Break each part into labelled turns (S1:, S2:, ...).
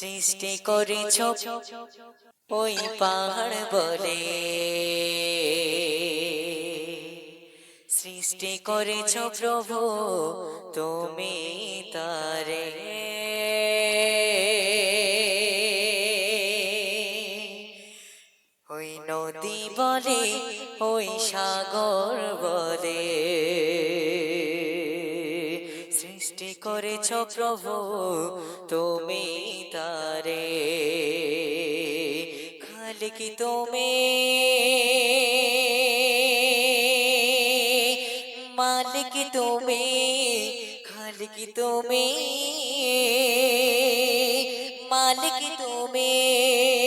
S1: সৃষ্টি করেছ। ওই পাহাড় বলে। সৃষ্টি করেছ প্রভু, তুমি তারে। ওই নদী বলে, ওই সাগর বলে। সৃষ্টি করেছ প্রভু তুমি তারে। খালিকি তুমি। মালিক তুমি খালিক তুমি। মালিক তুমি।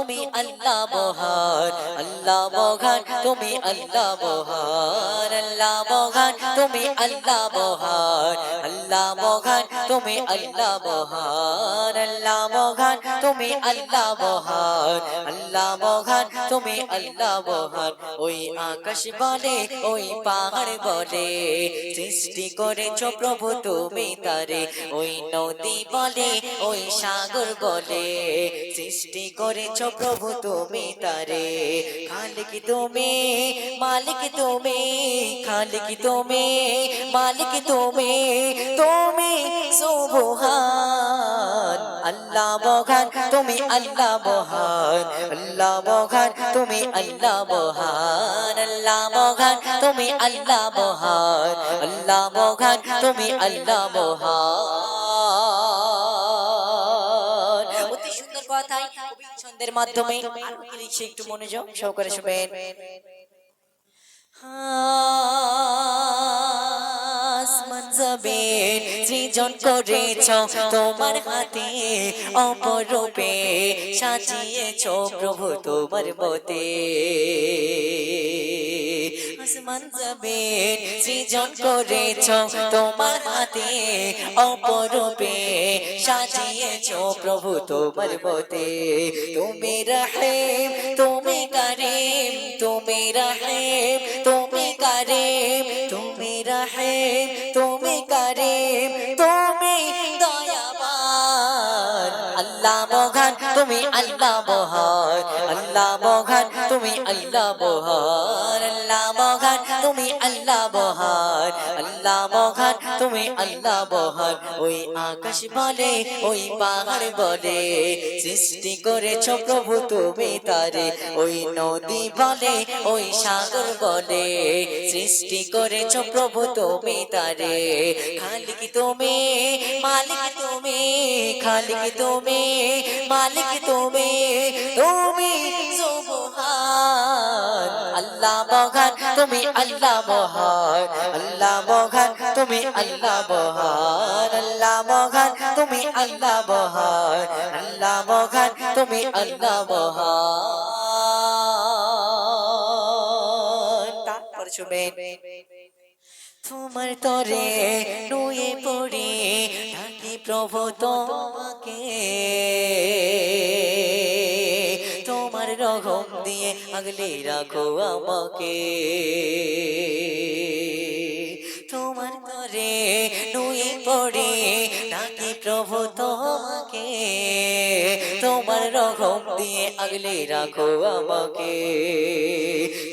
S1: তুমি আল্লাহ মহান আল্লাহ মহান তুমি আল্লাহ মহান আল্লাহ মহান তুমি আল্লাহ মহান আল্লাহ মহান তুমি আল্লাহ মহান আল্লাহ মহান তুমি আল্লাহ মহান আল্লাহ মহান তুমি আল্লাহ মহান। ওই আকাশ বলে ওই পাহাড় বলে সৃষ্টি করেছ প্রভু তুমি তারে। ওই নদী বলে ওই সাগর বলে সৃষ্টি করেছ প্রভু তুমি তারে? খালিক তুমি, মালিক তুমি, খালিক তুমি, মালিক তুমি তুমি সুবহান। আল্লাহ মহান, তুমি আল্লাহ মহান। আল্লাহ মহান, তুমি আল্লাহ মহান। আল্লাহ মহান, তুমি আল্লাহ মহান। আল্লাহ মহান, তুমি আল্লাহ মহান। ছন্দের মাধ্যমে লিখছে একটু মনোযোগ সহকারে শুনবেন। সৃজন করেছ তোমার হাতে, অপরূপে সাজিয়েছ প্রভু তোমার মতে। আসমান সৃজন করেছ তোমার হাতে অপরূপে সাজিয়েছ প্রভু তোমার মতে তুমি রহিম তুমি আল্লাহ মহান আল্লাহ মহান তুমি আল্লাহ মহান আল্লাহ মহান তুমি আল্লাহ মহান আল্লাহ মহান তুমি আল্লাহ মহান। ওই আকাশ বলে, ওই পাহাড় বলে, সৃষ্টি করেছ প্রভু তুমি তারে। ওই নদী বলে, ওই সাগর বলে, সৃষ্টি করেছ প্রভু তুমি তারে। খালিক তুমি, মালিক তুমি খালিক তুমি, মালিক তুমি তুমি আল্লাহ মহান, তুমি আল্লাহ মহান। আল্লাহ মহান, তুমি আল্লাহ মহান। আল্লাহ মহান, তুমি আল্লাহ মহান। আল্লাহ মহান, তুমি আল্লাহ মহান। তারপর শুনবেন তোমার তরে নুয়ে পড়ে প্রভু তোমাকে। তোমার রহম দিয়ে আগলে রাখো আমাকে। তোমার তরে নুয়ে পড়ে থাকি প্রভু তোমাকে? তোমার রহম দিয়ে আগলে রাখো আমাকে।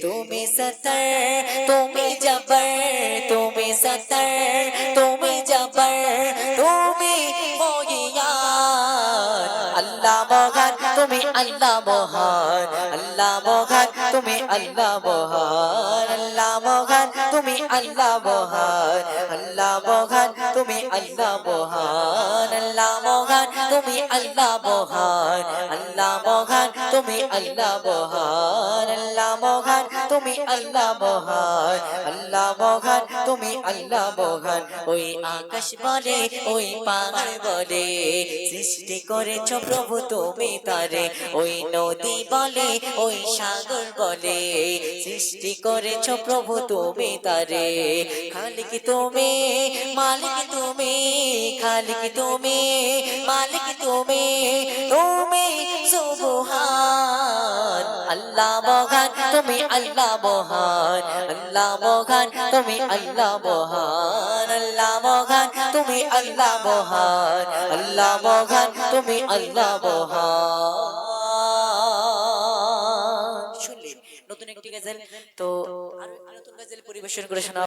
S1: তুমি সতর, তুমি জবর, তুমি সতর, তুমি জবর তুমি আল্লাহ মহান আল্লাহ মহান তুমি আল্লাহ মহান আল্লাহ মহান তুমি আল্লাহ মহান আল্লাহ মহান তুমি আল্লাহ মহান আল্লাহ মহান তুমি আল্লাহ মহান আল্লাহ মহান তুমি আল্লাহ মহান আল্লাহ মহান তুমি আল্লাহ মহান আল্লাহ মহান তুমি আল্লাহ মহান ওই আকাশ বলে ওই পাহাড় বলে সৃষ্টি করেছ প্রভু তুমি তারে। ওই নদী বলে, ওই সাগর বলে। সৃষ্টি করেছ প্রভু তুমি তারে। খালিক তুমি, মালিক তুমি, খালিক তুমি, মালিক তুমি তুমি সুবহান। আল্লাহ মহান, তুমি আল্লাহ মহান। আল্লাহ মহান, তুমি আল্লাহ মহান। আল্লাহ মহান, তুমি আল্লাহ মহান। আল্লাহ মহান তুমি আল্লাহ শুনলেন নতুন একটি গজল। তো আরও নতুন গাজেল পরিবেশন করে শোনা